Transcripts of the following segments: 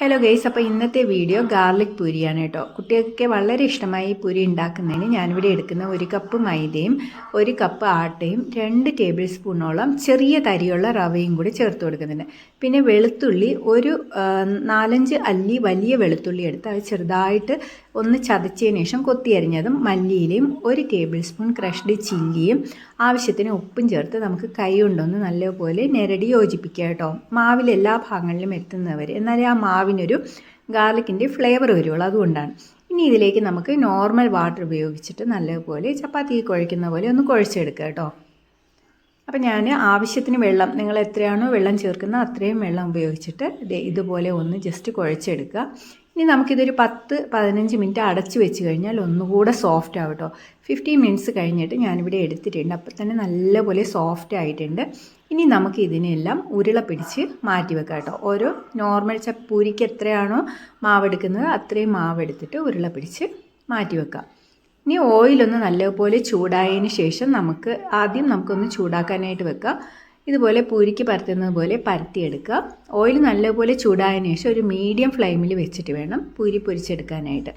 Hello guys അപ്പോൾ ഇന്നത്തെ video garlic പൂരിയാണ് കേട്ടോ കുട്ടികൾക്ക് വളരെ ഇഷ്ടമായി ഈ പൂരി ഉണ്ടാക്കുന്നതിന് ഞാനിവിടെ എടുക്കുന്ന ഒരു കപ്പ് മൈദയും ഒരു കപ്പ് ആട്ടയും രണ്ട് ടേബിൾ സ്പൂണോളം ചെറിയ തരിയുള്ള റവയും കൂടി ചേർത്ത് കൊടുക്കുന്നുണ്ട്. പിന്നെ വെളുത്തുള്ളി ഒരു നാലഞ്ച് അല്ലി വലിയ വെളുത്തുള്ളി എടുത്ത് അത് ചെറുതായിട്ട് ഒന്ന് ചതച്ചതിന് ശേഷം കൊത്തിയരിഞ്ഞതും മല്ലിയിലയും ഒരു ടേബിൾ സ്പൂൺ ക്രഷ്ഡ് ചില്ലിയും ആവശ്യത്തിന് ഉപ്പും ചേർത്ത് നമുക്ക് കൈ കൊണ്ടൊന്ന് നല്ലപോലെ നിരടി യോജിപ്പിക്കുക കേട്ടോ മാവിൽ എല്ലാ ഭാഗങ്ങളിലും എത്തുന്നവർ എന്നാലേ ആ മാവിനൊരു ഗാർലിക്കിന്റെ ഫ്ലേവർ വരുള്ളൂ അതുകൊണ്ടാണ്. ഇനി ഇതിലേക്ക് നമുക്ക് നോർമൽ വാട്ടർ ഉപയോഗിച്ചിട്ട് നല്ലപോലെ ചപ്പാത്തി കുഴയ്ക്കുന്ന പോലെ ഒന്ന് കുഴച്ചെടുക്കുക കേട്ടോ. അപ്പം ഞാൻ ആവശ്യത്തിന് വെള്ളം നിങ്ങൾ എത്രയാണോ വെള്ളം ചേർക്കുന്നത് അത്രയും വെള്ളം ഉപയോഗിച്ചിട്ട് ഇതുപോലെ ഒന്ന് ജസ്റ്റ് കുഴച്ചെടുക്കുക. ഇനി നമുക്കിതൊരു പത്ത് പതിനഞ്ച് മിനിറ്റ് അടച്ചു വെച്ച് കഴിഞ്ഞാൽ ഒന്നുകൂടെ സോഫ്റ്റ് ആവും കേട്ടോ ഫിഫ്റ്റീൻ മിനിറ്റ്സ് കഴിഞ്ഞിട്ട് ഞാനിവിടെ എടുത്തിട്ടുണ്ട്. അപ്പോൾ തന്നെ നല്ലപോലെ സോഫ്റ്റ് ആയിട്ടുണ്ട്. ഇനി നമുക്ക് ഇതിനെല്ലാം ഉരുള പിടിച്ച് മാറ്റി വെക്കാം കേട്ടോ ഓരോ നോർമൽ ചപ്പൂരിക്ക് എത്രയാണോ മാവെടുക്കുന്നത് അത്രയും മാവെടുത്തിട്ട് ഉരുള പിടിച്ച് മാറ്റി വെക്കാം. ഇനി ഓയിലൊന്ന് നല്ലപോലെ ചൂടായതിന് ശേഷം നമുക്ക് ആദ്യം നമുക്കൊന്ന് ചൂടാക്കാനായിട്ട് വെക്കാം. ഇതുപോലെ പൂരിക്ക് പരത്തുന്നത് പോലെ പരത്തിയെടുക്കുക. ഓയിൽ നല്ലപോലെ ചൂടായതിനു ശേഷം ഒരു മീഡിയം ഫ്ലെയിമിൽ വെച്ചിട്ട് വേണം പൂരി പൊരിച്ചെടുക്കാനായിട്ട്.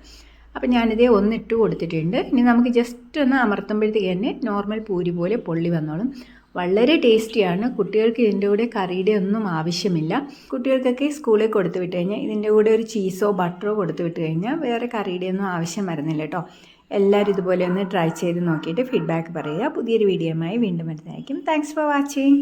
അപ്പം ഞാനിതേ ഒന്നിട്ട് കൊടുത്തിട്ടുണ്ട്. ഇനി നമുക്ക് ജസ്റ്റ് ഒന്ന് അമർത്തുമ്പോഴത്തേക്ക് തന്നെ നോർമൽ പൂരി പോലെ പൊള്ളി വന്നോളും. വളരെ ടേസ്റ്റിയാണ്. കുട്ടികൾക്ക് ഇതിന്റെ കൂടെ കറിയുടെ ഒന്നും ആവശ്യമില്ല. കുട്ടികൾക്കൊക്കെ സ്കൂളിൽ കൊടുത്തു വിട്ട് കഴിഞ്ഞാൽ ഇതിന്റെ കൂടെ ഒരു ചീസോ ബട്ടറോ കൊടുത്തു വിട്ട് കഴിഞ്ഞാൽ വേറെ കറിയുടെ ഒന്നും ആവശ്യം വരുന്നില്ല കേട്ടോ. എല്ലാവരും ഇതുപോലെ ഒന്ന് ട്രൈ ചെയ്ത് നോക്കിയിട്ട് ഫീഡ്ബാക്ക് പറയുക. പുതിയൊരു വീഡിയോയുമായി വീണ്ടും വരുന്നതായിരിക്കും. Thanks for watching